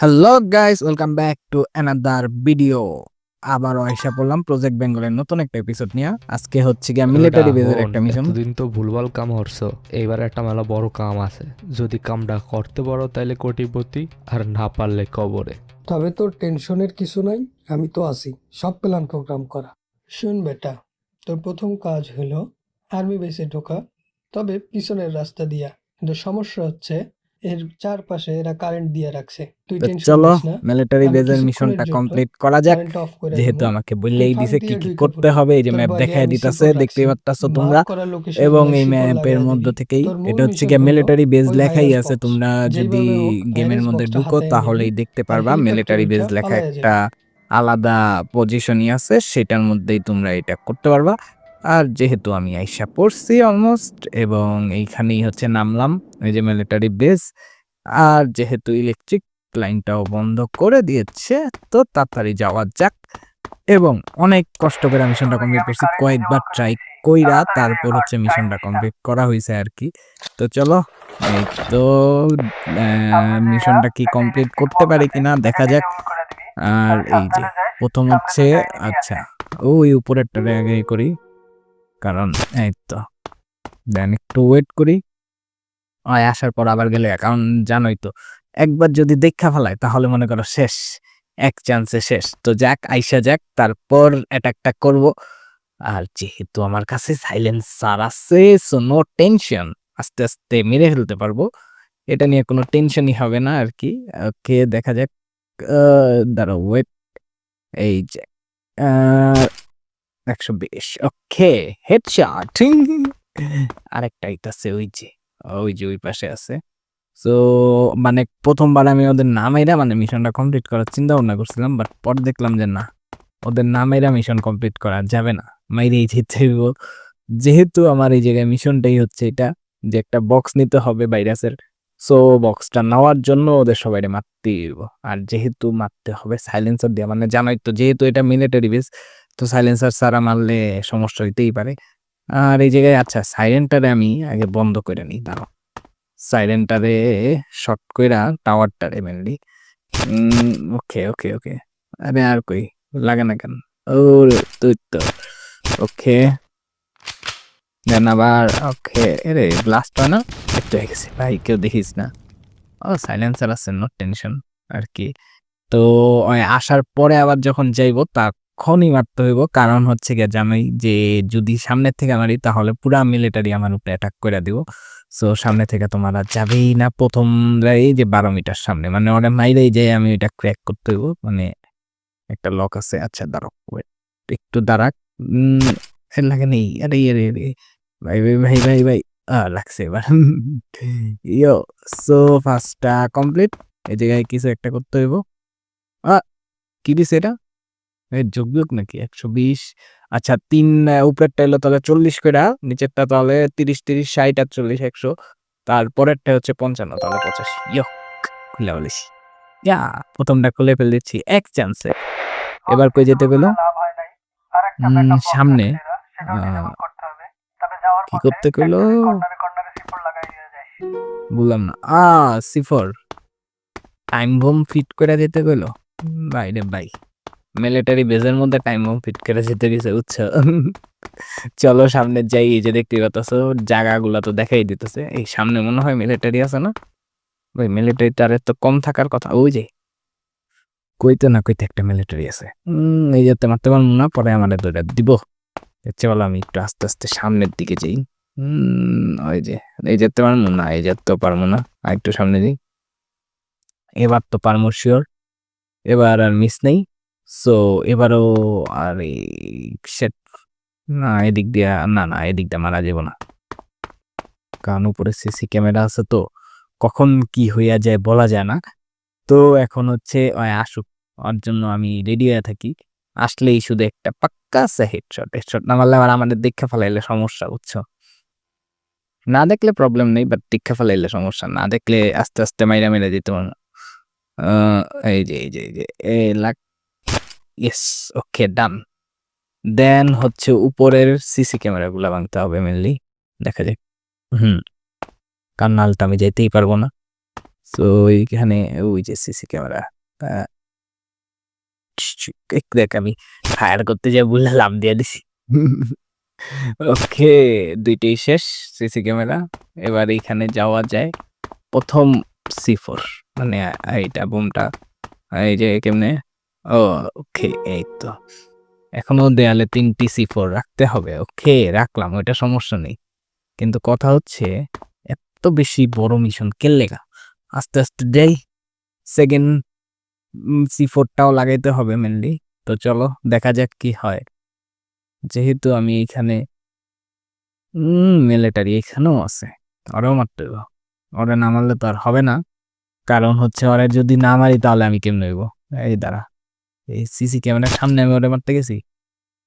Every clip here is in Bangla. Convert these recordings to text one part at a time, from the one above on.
Hello guys welcome back to another video আবারও আইসা পড়লাম প্রজেক্ট বেঙ্গলের নতুন একটা এপিসোড নিয়ে। আজকে হচ্ছে গিয়া মিলিটারি বেজের একটা মিশন এতদিন তো ভুলভাল কাম হরছো এইবার একটা মেলা বড় কাম আছে। যদি কামটা করতে পারো তাহলে কোটিপতি আর না পারলে কবরে। তবে তোর টেনশনের কিছু নাই আমি তো আছি। সব প্ল্যান প্রোগ্রাম করা। শুন বেটা তোর প্রথম কাজ হলো আর্মি বেসে ঢোকা। তবে পিছনের রাস্তা দিয়া। কিন্তু সমস্যা হচ্ছে এর চারপাশে এরা কারেন্ট দিয়ে রাখছে। তুই টেনশন চলো মিলিটারি বেজের মিশনটা কমপ্লিট করা যাক। যেহেতু আমাকে বললেই দিছে কি কি করতে হবে এই যে ম্যাপ দেখায় দিতেছে দেখতেই পারতাছো তোমরা। এবং এই ম্যাপের মধ্যে থেকেই এটা হচ্ছে হলো মিলিটারি বেজ লেখাই আছে। তোমরা যদি গেমের মধ্যে ঢুকো তাহলেই দেখতে পারবা। মিলিটারি বেজ লেখা একটা আলাদা পজিশনই আছে সেটার মধ্যেই তোমরা এটা করতে পারবা। আর যেহেতু আমি আইসা পড়ছি অলমোস্ট এবং এইখানেই হচ্ছে নামলাম, এই যে মিলিটারি বেস আর যেহেতু ইলেকট্রিক লাইনটাও বন্ধ করে দিয়েছে, তো তাড়াতাড়ি যাওয়া যাক, এবং অনেক কষ্ট করে মিশনটা কমপ্লিট করছি, কয়েকবার ট্রাই কইরা তারপর হচ্ছে মিশনটা কমপ্লিট করা হয়েছে আর কি। তো চলো, এই তো মিশনটা কি কমপ্লিট করতে পারি কিনা দেখা যাক। আর এই যে, প্রথম হচ্ছে আচ্ছা ওই উপরেরটা আগে করি। কারণ এই তো, দেন একটু ওয়েট করি। হয় আসার পর আবার গেলে কারণ জানোই তো, একবার যদি দেখা ফেলায় তাহলে মনে করো শেষ, এক চান্সে শেষ। তো যাক, আইসা যাক, তারপর অ্যাটাকটা করব। আর যেহেতু আমার কাছে সাইলেন্সার আছে সো নো টেনশন আস্তে আস্তে মেরে ফেলতে পারব। এটা নিয়ে কোনো টেনশনই হবে না আর কি। ওকে দেখা যাক দাঁড়াও ওয়েট এই যে একশো বিশ ওকে হেডশট আরেকটা আছে, ওই যে ওই যে ওই পাশে আছে। সো মানে প্রথমবার আমি ওদের নামেরা মানে মিশনটা কমপ্লিট করার চিন্তা ভাবনা করছিলাম বাট দেখলাম যে না, ওদের নামেরা মিশন কমপ্লিট করা যাবে না। মাইরেই যেতে যেহেতু আমার এই জায়গায় মিশনটাই হচ্ছে এটা, যে একটা বক্স নিতে হবে ভাইরাসের সো বক্সটা নেওয়ার জন্য ওদের সবাই মারতে হইব। আর যেহেতু মারতে হবে সাইলেন্সার দিয়ে মানে জানোই তো, যেহেতু এটা মিলিটারি বেস তো সাইলেন্সার ছাড়া মারলে সমস্যা হইতেই পারে। আর এই জায়গায় আচ্ছা সাইলেন্টারে আমি আগে বন্ধ করে নিই, দাঁড়াও। সাইলেন্টারে শর্ট কইরা টাওয়ারটারে মেনলি ওকে ওকে ওকে আরে আর কই, লাগে না কেন? ও তুই তো ওকে দেন আবার ওকে এরে ব্লাস্ট হয় না? একটু হয়ে গেছে, ভাই, কেউ দেখিস না। ও সাইলেন্সার আছে নো টেনশন আর কি। তো আসার পরে আবার যখন যাইবো তখনই মারতে হইব। কারণ হচ্ছে গিয়ে জানোই যে যদি সামনে থেকে মারি, তাহলে পুরা মিলিটারি আমার উপরে অ্যাটাক করে দিব। সো সামনে থেকে তোমার আর যাবেই না প্রথম এই যে বারো মিটার সামনে। মানে ওটা মাইরেই যাই আমি ওইটা ক্র্যাক করতে হইব। মানে একটা লক আছে। আচ্ছা দাঁড়াও একটু দাঁড়াক। এর লাগে নেই। আরে আরে আরে, ভাই ভাই ভাই ভাই ভাই লাগছে এবার। ইয়ো সো ফার্স্টটা কমপ্লিট এই জায়গায় কিছু একটা করতে হইব। আ কি দিছে এটা? বিয়োগ নাকি? একশো বিশ। আচ্ছা তিন উপরেরটা এলো তাহলে চল্লিশ করে নিচেরটা তাহলে তিরিশ তিরিশ, ষাট, আটচল্লিশ, একশো। তারপরেরটা হচ্ছে পঞ্চান্ন, তাহলে পঁচাশি। ইয়ক, খুলে বলিস ইয়া, প্রথমটা খুলে ফেলে দিচ্ছি এক চান্সে এবার কই যেতে পেল? সামনে। কি করতে কইলো বললাম না। আ সিফর টাইম বোম ফিট করে দিতে কইলো ভাই রে ভাই মিলিটারি বেজের মধ্যে টাইম বোম ফিট করে যেতে গেছে উচ্চ চলো সামনে যাই, এই যে দেখতে পাচ্ছ, জায়গাগুলো তো দেখাই দিতেছে। এই সামনে মনে হয় মিলিটারি আছে না? ওই মিলিটারি তার তো কম থাকার কথা, ওই যে। কইতে না কইতে একটা মিলিটারি আছে। এই যেতে মারতে পারব না পরে আমাদের দুইটা দিব। বলো আমি একটু আস্তে আস্তে সামনের দিকে যাই। ওই যে, এই যেতে পারব না এই যেতেও পারব না, আর একটু সামনে যাই। এবার তো পারব শিওর এবার আর মিস নেই। সো এবারও আর shit, না এদিক দিয়া না না এদিক দিয়ে মারা যাব না। কারণ উপরে সিসি ক্যামেরা আছে তো কখন কি হইয়া যায় বলা যায় না। তো এখন হচ্ছে আসুক ওর জন্য আমি রেডি হয়ে থাকি। আসলেই শুধু একটা পাক্কা আছে হেডশট হেডশট না মারলে আবার আমাদের দীক্ষা ফেলাইলে সমস্যা বুঝছ? না দেখলে প্রবলেম নেই বাট দীক্ষা ফেলাইলে সমস্যা। না দেখলে আস্তে আস্তে মাইরা মেরে দিতে এই যে এই যে এই যে এ লাগ ইয়েস ওকে ডান দেন হচ্ছে উপরের সিসি ক্যামেরাগুলো ভাঙতে হবে মেনলি দেখা যাক। হুম কারণ নাহলে তো আমি যেতেই পারব না। তো এইখানে ওই যে সিসি ক্যামেরা দেখ আমি ফায়ার করতে যাই বললে লাভ দিয়ে দিছি। ওকে দুইটাই শেষ সিসি ক্যামেরা। এবার এইখানে যাওয়া যায় প্রথম সি ফোর মানে এইটা বোমটা এই যে কেমনে? ও, ওকে এই তো এখনও দেয়ালে তিনটি সি ফোর রাখতে হবে। ওকে, রাখলাম, ওইটা সমস্যা নেই। কিন্তু কথা হচ্ছে, এত বেশি বড় মিশন কেলেগা আস্তে আস্তে যাই। সেকেন্ড সি ফোরটাও লাগাইতে হবে মেনলি তো চলো, দেখা যাক কি হয়। যেহেতু আমি এখানে মিলিটারি এখানেও আছে। ওরাও মারতে ওরা না মারলে তো আর হবে না। কারণ হচ্ছে, ওরা যদি না মারি, তাহলে আমি কেমনে হইব? এই, দাঁড়া। এই সিসি ক্যামেরার সামনে আমি ওরে মারতে গেছি?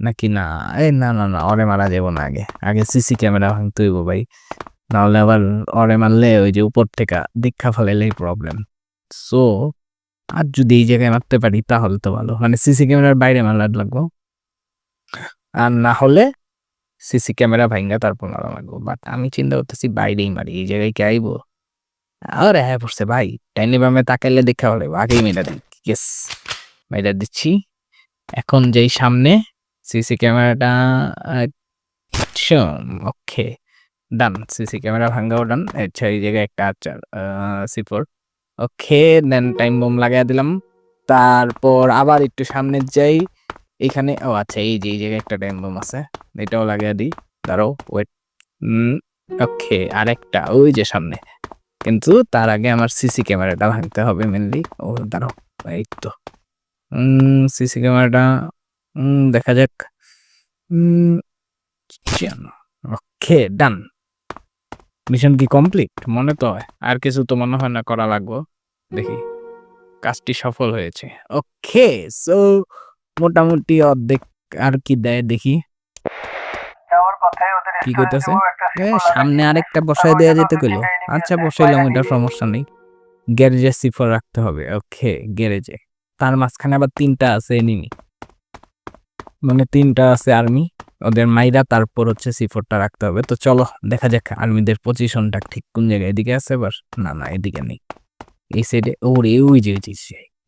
নাকি না? এই না না না, ওরে মারা যাব না আগে। আগে সিসি ক্যামেরা ভাঙতে হইব ভাই। নাহলে আবার ওরে মারলে ওই যে উপর থেকে দীক্ষা ফেলাইলেই প্রবলেম সো আর যদি এই জায়গায় মারতে পারি তাহলে তো ভালো। মানে সিসি ক্যামেরার বাইরে মারার লাগবো? আর না হলে সিসি ক্যামেরা ভাঙ্গা তারপর মারা লাগবো। বাট আমি চিন্তা করতেছি বাইরেই মারি, এই জায়গায় কে আইবো? আরে হ্যাঁ পড়ছে ভাই। টাইনি বামে তাকাইলে দেখা হলে আগেই মেয়েটা দিই। ইয়েস মেয়েটা দিচ্ছি। এখন যেই সামনে সিসি ক্যামেরাটা ওকে, ডান সিসি ক্যামেরা ভাঙ্গাও ডান আচ্ছা এই জায়গায় একটা আচার সিফোর ওকে, দেন টাইম বোম লাগাই দিলাম। তারপর আবার একটু সামনে যাই, এখানে, ও আচ্ছা এই যে, এই জায়গায় একটা টাইম বোম আছে, এটাও লাগিয়ে দিই, দাঁড়াও ওয়েট ওকে, আরেকটা, ওই যে সামনে, কিন্তু তার আগে আমার সিসি ক্যামেরাটা ভাঙতে হবে মেনলি ও, দাঁড়াও, এই তো। সিসি ক্যামেরাটা দেখা যাক। ওকে ডান। মিশন কি কমপ্লিট মনে তো হয়। আর কিছু তো মনে হয় না করা লাগবো। দেখি। কাজটি সফল হয়েছে। ওকে সো মোটামুটি অর্ধেক আর কি দেয় দেখি। কি কইতাছে এ, সামনে আরেকটা বসায় দেওয়া যেতে কইলো। আচ্ছা বসাইলাম ওইটা সমস্যা নেই। গ্যারেজে সিফর রাখতে হবে। ওকে গ্যারেজে। তার মাঝখানে আবার তিনটা আছে এনিমি মানে তিনটা আছে আর্মি ওদের মাইরা তারপর হচ্ছে সিফোরটা রাখতে হবে। তো চলো দেখা যাক আর্মিদের পজিশনটা ঠিক কোন জায়গায় এদিকে আছে এবার না না এদিকে নেই। এই সাইডে ওরে ওই যে,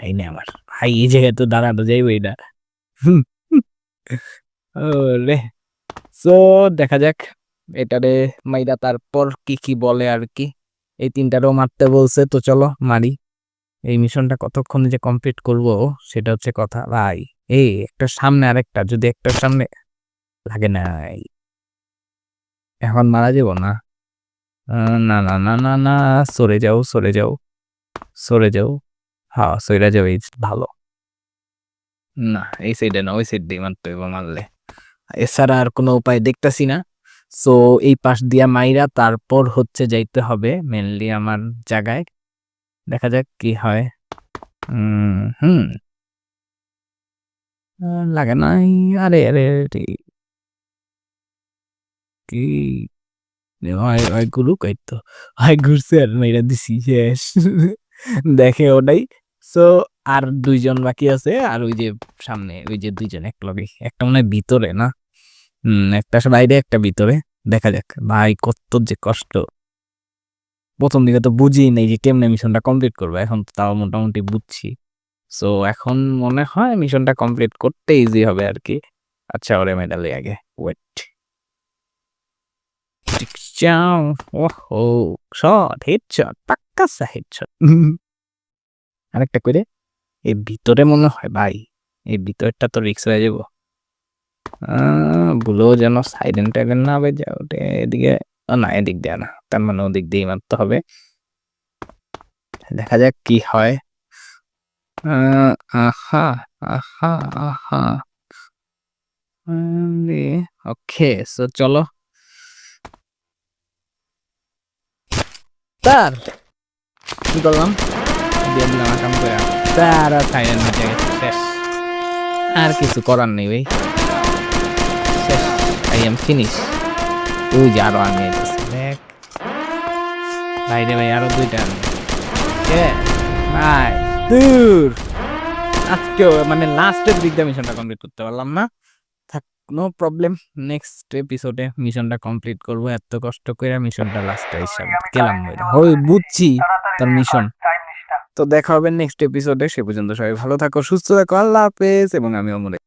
এই নে আমার। হাই এই জায়গায় তো দাঁড়ানো যাইব এটা রে সো দেখা যাক এটারে মাইরা তারপর কি কি বলে আর কি। এই তিনটারও মারতে বলছে তো চলো মারি। এই মিশনটা কতক্ষণে যে কমপ্লিট করব, সেটা হচ্ছে কথা। ভাই, এই একটা সামনে আরেকটা, যদি একটা সামনে লাগে না এই। এখন মারা যাব না? না না না না না, সরে যাও সরে যাও সরে যাও। হ্যাঁ সরে যাও, এই ভালো। না, এই সাইডে না, ওই সাইড দিয়ে মারতে হইব মারলে। এছাড়া আর কোনো উপায় দেখতাছি না। সো এই পাশ দিয়া মাইরা তারপর হচ্ছে যাইতে হবে মেনলি আমার জায়গায়। দেখা যাক কি হয়। হুম। লাগে নাই। আরে আরে। কি? হয় হয় হয় ঘুরছে আর মাইরা দিছি, শেষ। দেখে ওটাই। সো আর দুইজন বাকি আছে, আর ওই যে সামনে, ওই যে দুইজন এক লগে। একটা মনে ভিতরে, না? হুম একটা বাইরে, একটা ভিতরে। দেখা যাক, ভাই, কত যে কষ্ট। প্রথম দিকে তো বুঝি নেই যে কেমনে মিশনটা কমপ্লিট করব, এখন তাও মোটামুটি বুঝছি। সো এখন মনে হয় মিশনটা কমপ্লিট করতে ইজি হবে আর কি আচ্ছা ওরে মেডালে আগে ওয়েট ওহো শট হেডশট পাক্কা সা হেডশট আরেকটা করে এই ভিতরে মনে হয়, ভাই এই ভিতরটা তো রিক্স হয়ে যাব। ভুলেও যেন সাইডেন টাইডেন না বেজে ওটা এদিকে না এদিক দিয়ে না। তার মানে ওদিক দিয়েই মারতে হবে। দেখা যাক কি হয়। আহ, আহা আহা ওকে সো চলো। তার কি করলাম? দিয়ে আর কিছু করার নেই ভাই। শেষ আই এম ফিনিশ ওই যে আরও আর্মি এসেছে দেখ। ভাই ভাই, আরও দুইটা আর্মি কে? ভাই, দূর। আজকেও মানে লাস্টের দিক দিয়ে মিশনটা কমপ্লিট করতে পারলাম না। থাক নো প্রবলেম নেক্সট এপিসোডে মিশনটা কমপ্লিট করব। এত কষ্ট করে মিশনটা লাস্টে হিসাব গেলাম। ওই বুঝছি তার মিশন তো দেখা হবে নেক্সট এপিসোডে সে পর্যন্ত সবাই ভালো থাকো, সুস্থ থাকো। আল্লাহ হাফেজ। এবং আমি অমরে